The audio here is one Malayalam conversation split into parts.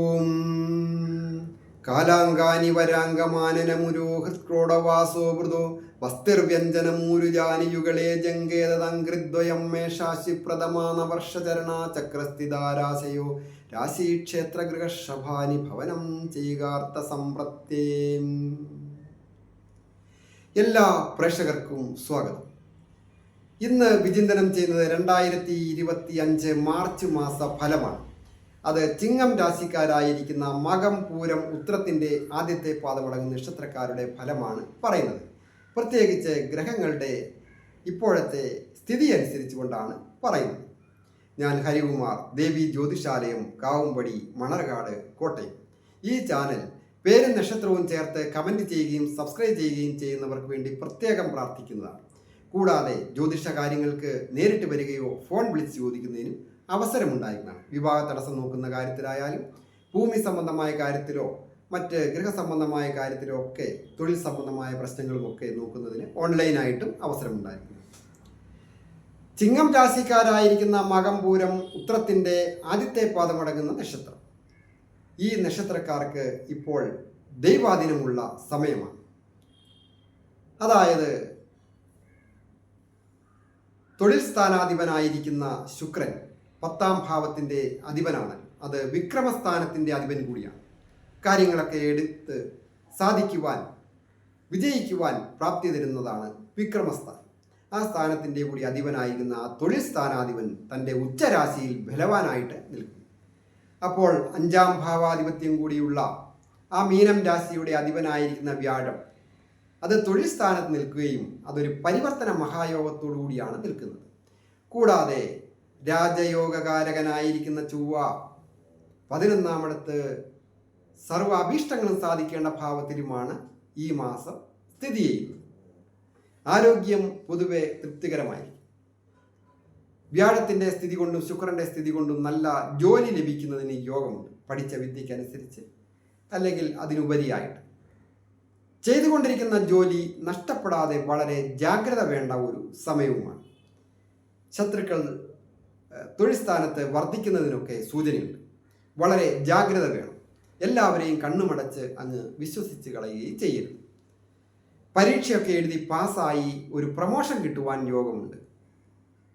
ഓം കാലാങ്കാനി വരാങ്കമാനനമുരോഹൃത്ക്രോഡവാസോ മൃദോ വസ്തിർവ്യഞ്ജനമൂരുജാനിയുകളെ ജങ്കേതതങ്കൃദ്വയം മേഷാശി പ്രഥമാന വർഷചരണ ചക്രസ്ഥിതാരാശയോ. രാശിക്ഷേത്രഗൃഹശഭാനി ഭവനം ചെയ്കാർത്ത സമ്പ്രത്യേ എല്ലാ പ്രേക്ഷകർക്കും സ്വാഗതം. ഇന്ന് വിചിന്തനം ചെയ്യുന്നത് രണ്ടായിരത്തി ഇരുപത്തി അഞ്ച് മാർച്ച് മാസ ഫലമാണ് അത് ചിങ്ങം രാശിക്കാരായിരിക്കുന്ന മകം പൂരം ഉത്രത്തിന്റെ ആദ്യത്തെ പാദമടങ്ങുന്ന നക്ഷത്രക്കാരുടെ ഫലമാണ് പറയുന്നത്. പ്രത്യേകിച്ച് ഗ്രഹങ്ങളുടെ ഇപ്പോഴത്തെ സ്ഥിതി അനുസരിച്ചുകൊണ്ടാണ് പറയുന്നത്. ഞാൻ ഹരികുമാർ ദേവി ജ്യോതിഷാലയം കാവുംപടി മണർകാട് കോട്ടയം. ഈ ചാനൽ പേരും നക്ഷത്രവും ചേർത്ത് കമന്റ് ചെയ്യുകയും സബ്സ്ക്രൈബ് ചെയ്യുകയും ചെയ്യുന്നവർക്ക് വേണ്ടി പ്രത്യേകം പ്രാർത്ഥിക്കുന്നതാണ്. കൂടാതെ ജ്യോതിഷ കാര്യങ്ങൾക്ക് നേരിട്ട് വരികയോ ഫോൺ വിളിച്ച് ചോദിക്കുന്നതിനും അവസരമുണ്ടായിരിക്കുന്നതാണ് വിവാഹ തടസ്സം നോക്കുന്ന കാര്യത്തിലായാലും ഭൂമി സംബന്ധമായ കാര്യത്തിലോ മറ്റ് ഗൃഹസംബന്ധമായ കാര്യത്തിലോ ഒക്കെ തൊഴിൽ സംബന്ധമായ പ്രശ്നങ്ങളും ഒക്കെ നോക്കുന്നതിന് ഓൺലൈനായിട്ടും അവസരമുണ്ടായിരിക്കും ചിങ്ങം രാശിക്കാരായിരിക്കുന്ന മകംപൂരം ഉത്രത്തിന്റെ ആദ്യത്തെ പാദമടങ്ങുന്ന നക്ഷത്രം. ഈ നക്ഷത്രക്കാർക്ക് ഇപ്പോൾ ദൈവാധീനമുള്ള സമയമാണ്. അതായത് തൊഴിൽ സ്ഥാനാധിപനായിരിക്കുന്ന ശുക്രൻ പത്താം ഭാവത്തിന്റെ അധിപനാണ്. അത് വിക്രമസ്ഥാനത്തിന്റെ അധിപൻ കൂടിയാണ്. കാര്യങ്ങളൊക്കെ എടുത്ത് സാധിക്കുവാൻ വിജയിക്കുവാൻ പ്രാപ്തി തരുന്നതാണ് വിക്രമസ്ഥാനം. ആ സ്ഥാനത്തിന്റെ കൂടി അധിപനായിരുന്ന ആ തൊഴിൽ സ്ഥാനാധിപൻ തന്റെ ഉച്ചരാശിയിൽ ബലവാനായിട്ട് നിൽക്കും അപ്പോൾ അഞ്ചാം ഭാവാധിപത്യം കൂടിയുള്ള ആ മീനം രാശിയുടെ അധിപനായിരിക്കുന്ന വ്യാഴം അത് തൊഴിൽ സ്ഥാനത്ത് നിൽക്കുകയും അതൊരു പരിവർത്തന മഹായോഗത്തോടു കൂടിയാണ് നിൽക്കുന്നത്. കൂടാതെ രാജയോഗകാരകനായിരിക്കുന്ന ചൊവ്വ പതിനൊന്നാമിടത്ത് സർവ അഭീഷ്ടങ്ങളും സാധിക്കേണ്ട ഭാവത്തിലുമാണ് ഈ മാസം സ്ഥിതി ചെയ്യുന്നത്. ആരോഗ്യം പൊതുവെ തൃപ്തികരമായി വ്യാഴത്തിന്റെ സ്ഥിതി കൊണ്ടും ശുക്രന്റെ സ്ഥിതി കൊണ്ടും നല്ല ജോലി ലഭിക്കുന്നതിന് യോഗമുണ്ട്. പഠിച്ച വിദ്യയ്ക്കനുസരിച്ച് അല്ലെങ്കിൽ അതിനുപരിയായിട്ട്. ചെയ്തുകൊണ്ടിരിക്കുന്ന ജോലി നഷ്ടപ്പെടാതെ വളരെ ജാഗ്രത വേണ്ട ഒരു സമയവുമാണ്. ശത്രുക്കൾ തൊഴിൽ സ്ഥാനത്ത് വർദ്ധിക്കുന്നതിനൊക്കെ സൂചനയുണ്ട്. വളരെ ജാഗ്രത വേണം. എല്ലാവരെയും കണ്ണുമടച്ച് അങ്ങ് വിശ്വസിച്ച് കളയുകയും ചെയ്യരുത്. പരീക്ഷയൊക്കെ എഴുതി പാസ്സായി ഒരു പ്രമോഷൻ കിട്ടുവാൻ യോഗമുണ്ട്.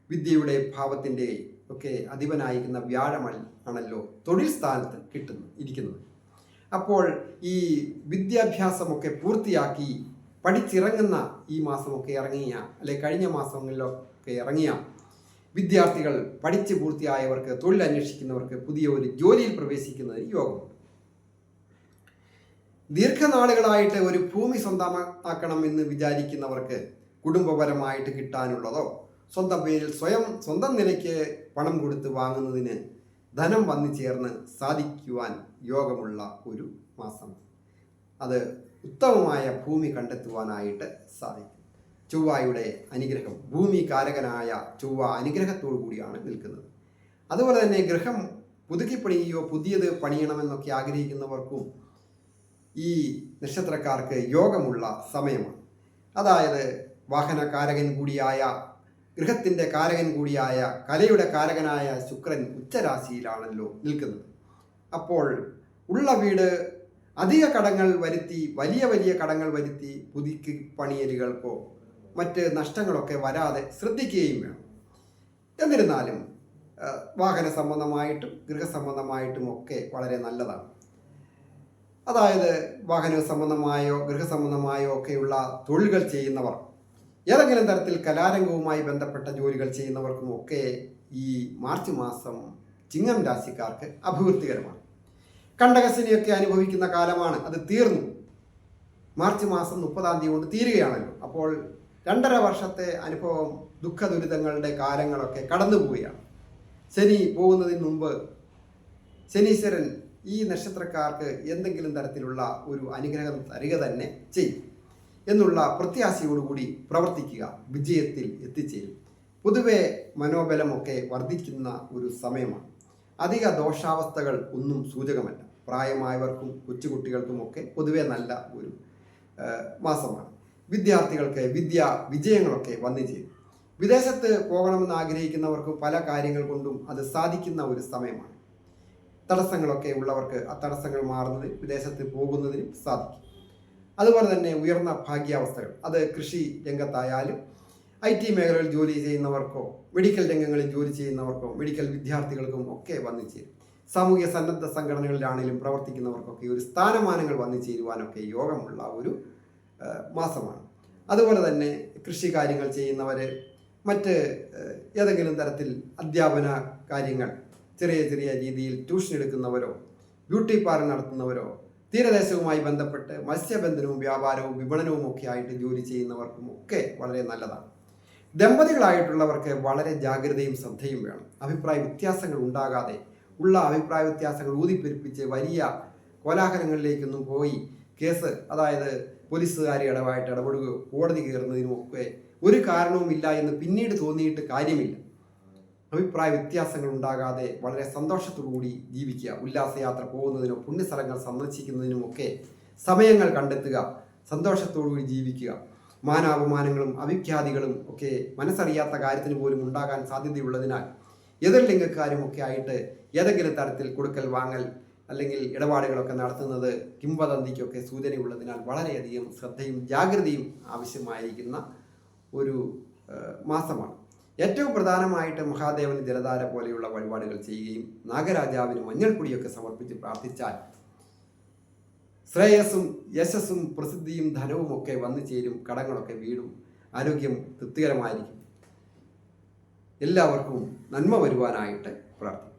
വിദ്യയുടെ ഭാവത്തിന്റെ ഒക്കെ അധിപനായിരിക്കുന്ന വ്യാഴമൽ ആണല്ലോ തൊഴിൽ സ്ഥാനത്ത് കിട്ടുന്നു ഇരിക്കുന്നത്. അപ്പോൾ ഈ വിദ്യാഭ്യാസമൊക്കെ പൂർത്തിയാക്കി പഠിച്ചിറങ്ങുന്ന ഈ മാസമൊക്കെ ഇറങ്ങിയ അല്ലെ കഴിഞ്ഞ മാസങ്ങളിലൊക്കെ ഇറങ്ങിയ വിദ്യാർത്ഥികൾ പഠിച്ച് പൂർത്തിയായവർക്ക് തൊഴിൽ അന്വേഷിക്കുന്നവർക്ക് പുതിയ ഒരു ജോലിയിൽ പ്രവേശിക്കുന്നതിന് യോഗം. ദീർഘനാളുകളായിട്ട് ഒരു ഭൂമി സ്വന്തമാക്കണം എന്ന് വിചാരിക്കുന്നവർക്ക് കുടുംബപരമായിട്ട് കിട്ടാനുള്ളതോ സ്വന്തം പേരിൽ സ്വയം സ്വന്തം നിലയ്ക്ക് പണം കൊടുത്ത് വാങ്ങുന്നതിന് ധനം വന്നു ചേർന്ന് സാധിക്കുവാൻ യോഗമുള്ള ഒരു മാസം. അത് ഉത്തമമായ ഭൂമി കണ്ടെത്തുവാനായിട്ട് സാധിക്കും. ചൊവ്വായുടെ അനുഗ്രഹം. ഭൂമി കാരകനായ ചൊവ്വ അനുഗ്രഹത്തോടു കൂടിയാണ് നിൽക്കുന്നത്. അതുപോലെ തന്നെ ഗ്രഹം പുതുക്കി പണിയുകയോ പുതിയത് പണിയണമെന്നൊക്കെ ആഗ്രഹിക്കുന്നവർക്കും ഈ നക്ഷത്രക്കാർക്ക് യോഗമുള്ള സമയമാണ്. അതായത് വാഹനകാരകൻ കൂടിയായ ഗൃഹത്തിന്റെ കാരകൻ കൂടിയായ കലയുടെ കാരകനായ ശുക്രൻ ഉച്ചരാശിയിലാണല്ലോ നിൽക്കുന്നത്. അപ്പോൾ ഉള്ള വീട് അധിക കടങ്ങൾ വരുത്തി വലിയ വലിയ കടങ്ങൾ വരുത്തി പുതുക്കി പണിയലുകൾക്കോ മറ്റ് നഷ്ടങ്ങളൊക്കെ വരാതെ ശ്രദ്ധിക്കുകയും വേണം. എന്നിരുന്നാലും വാഹന സംബന്ധമായിട്ടും ഗൃഹസംബന്ധമായിട്ടും ഒക്കെ വളരെ നല്ലതാണ്. അതായത് വാഹന സംബന്ധമായോ ഗൃഹസംബന്ധമായോ ഒക്കെയുള്ള തൊഴിലുകൾ ചെയ്യുന്നവർ ഏതെങ്കിലും തരത്തിൽ കലാരംഗവുമായി ബന്ധപ്പെട്ട ജോലികൾ ചെയ്യുന്നവർക്കും ഒക്കെ ഈ മാർച്ച് മാസം ചിങ്ങം രാശിക്കാർക്ക് അഭിവൃദ്ധികരമാണ്. കണ്ടകശനിയൊക്കെ അനുഭവിക്കുന്ന കാലമാണ് അത് തീർന്നു. മാർച്ച് മാസം മുപ്പതാം തീയതി കൊണ്ട് തീരുകയാണല്ലോ. അപ്പോൾ രണ്ടര വർഷത്തെ അനുഭവം ദുഃഖ ദുരിതങ്ങളുടെ കാലങ്ങളൊക്കെ കടന്നു പോവുകയാണ് ശനി പോകുന്നതിന് മുമ്പ് ശനീശ്വരൻ ഈ നക്ഷത്രക്കാർക്ക് എന്തെങ്കിലും തരത്തിലുള്ള ഒരു അനുഗ്രഹം തരിക തന്നെ ചെയ്യും എന്നുള്ള പ്രത്യാശയോടുകൂടി പ്രവർത്തിക്കുക വിജയത്തിൽ എത്തിച്ചേരും. പൊതുവെ മനോബലമൊക്കെ വർദ്ധിക്കുന്ന ഒരു സമയമാണ്. അധിക ദോഷാവസ്ഥകൾ ഒന്നും സൂചകമല്ല. പ്രായമായവർക്കും കൊച്ചുകുട്ടികൾക്കുമൊക്കെ പൊതുവെ നല്ല ഒരു മാസമാണ്. വിദ്യാർത്ഥികൾക്ക് വിദ്യ വിജയങ്ങളൊക്കെ വന്നു ചേരും. വിദേശത്ത് പോകണമെന്ന് ആഗ്രഹിക്കുന്നവർക്ക് പല കാര്യങ്ങൾ കൊണ്ടും അത് സാധിക്കുന്ന ഒരു സമയമാണ്. തടസ്സങ്ങളൊക്കെ ഉള്ളവർക്ക് ആ തടസ്സങ്ങൾ മാറുന്നത് വിദേശത്ത് പോകുന്നതിനും സാധിക്കും. അതുപോലെ തന്നെ ഉയർന്ന ഭാഗ്യാവസ്ഥകൾ അത് കൃഷി രംഗത്തായാലും ഐ ടി മേഖലയിൽ ജോലി ചെയ്യുന്നവർക്കോ മെഡിക്കൽ രംഗങ്ങളിൽ ജോലി ചെയ്യുന്നവർക്കോ മെഡിക്കൽ വിദ്യാർത്ഥികൾക്കും ഒക്കെ വന്നു ചേരും. സാമൂഹ്യ സന്നദ്ധ സംഘടനകളിലാണെങ്കിലും പ്രവർത്തിക്കുന്നവർക്കൊക്കെ ഒരു സ്ഥാനമാനങ്ങൾ വന്നു ചേരുവാനൊക്കെ യോഗമുള്ള ഒരു മാസമാണ് അതുപോലെ തന്നെ കൃഷി കാര്യങ്ങൾ ചെയ്യുന്നവർ മറ്റ് ഏതെങ്കിലും തരത്തിൽ അധ്യാപന കാര്യങ്ങൾ ചെറിയ ചെറിയ രീതിയിൽ ട്യൂഷൻ എടുക്കുന്നവരോ ബ്യൂട്ടി പാർലർ നടത്തുന്നവരോ തീരദേശവുമായി ബന്ധപ്പെട്ട് മത്സ്യബന്ധനവും വ്യാപാരവും വിപണനവും ഒക്കെ ആയിട്ട് ജോലി ചെയ്യുന്നവർക്കും ഒക്കെ വളരെ നല്ലതാണ്. ദമ്പതികളായിട്ടുള്ളവർക്ക് വളരെ ജാഗ്രതയും ശ്രദ്ധയും വേണം. അഭിപ്രായ വ്യത്യാസങ്ങൾ ഉണ്ടാകാതെ ഉള്ള അഭിപ്രായ വ്യത്യാസങ്ങൾ ഊതിപ്പെരുപ്പിച്ച് വലിയ കോലാഹലങ്ങളിലേക്കൊന്നും പോയി കേസ് അതായത് പോലീസുകാരെ ഇടവായിട്ട് ഇടപെടുകയോ കോടതി കയറുന്നതിനും ഒക്കെ ഒരു കാരണവുമില്ല എന്ന് പിന്നീട് തോന്നിയിട്ട് കാര്യമില്ല. അഭിപ്രായ വ്യത്യാസങ്ങൾ ഉണ്ടാകാതെ വളരെ സന്തോഷത്തോടുകൂടി ജീവിക്കുക ഉല്ലാസയാത്ര പോകുന്നതിനോ പുണ്യസ്ഥലങ്ങൾ സന്ദർശിക്കുന്നതിനുമൊക്കെ സമയങ്ങൾ കണ്ടെത്തുക സന്തോഷത്തോടുകൂടി ജീവിക്കുക. മാനാപമാനങ്ങളും അവിഖ്യാതികളും ഒക്കെ മനസ്സറിയാത്ത കാര്യത്തിന് പോലും ഉണ്ടാകാൻ സാധ്യതയുള്ളതിനാൽ എതിർലിംഗക്കാരും ഒക്കെ ആയിട്ട് ഏതെങ്കിലും തരത്തിൽ കൊടുക്കൽ വാങ്ങൽ അല്ലെങ്കിൽ ഇടപാടുകളൊക്കെ നടത്തുന്നത് കിംവദന്തിക്കൊക്കെ സൂചനയുള്ളതിനാൽ വളരെയധികം ശ്രദ്ധയും ജാഗ്രതയും ആവശ്യമായിരിക്കുന്ന ഒരു മാസമാണ്. ഏറ്റവും പ്രധാനമായിട്ട് മഹാദേവന് ജലധാര പോലെയുള്ള വഴിപാടുകൾ ചെയ്യുകയും നാഗരാജാവിന് മഞ്ഞൾപ്പൊടിയൊക്കെ സമർപ്പിച്ച് പ്രാർത്ഥിച്ചാൽ ശ്രേയസ്സും യശസ്സും പ്രസിദ്ധിയും ധനവും ഒക്കെ വന്നു ചേരും കടങ്ങളൊക്കെ വീടും ആരോഗ്യം തൃപ്തികരമായിരിക്കും. എല്ലാവർക്കും നന്മ വരുവാനായിട്ട് പ്രാർത്ഥിക്കും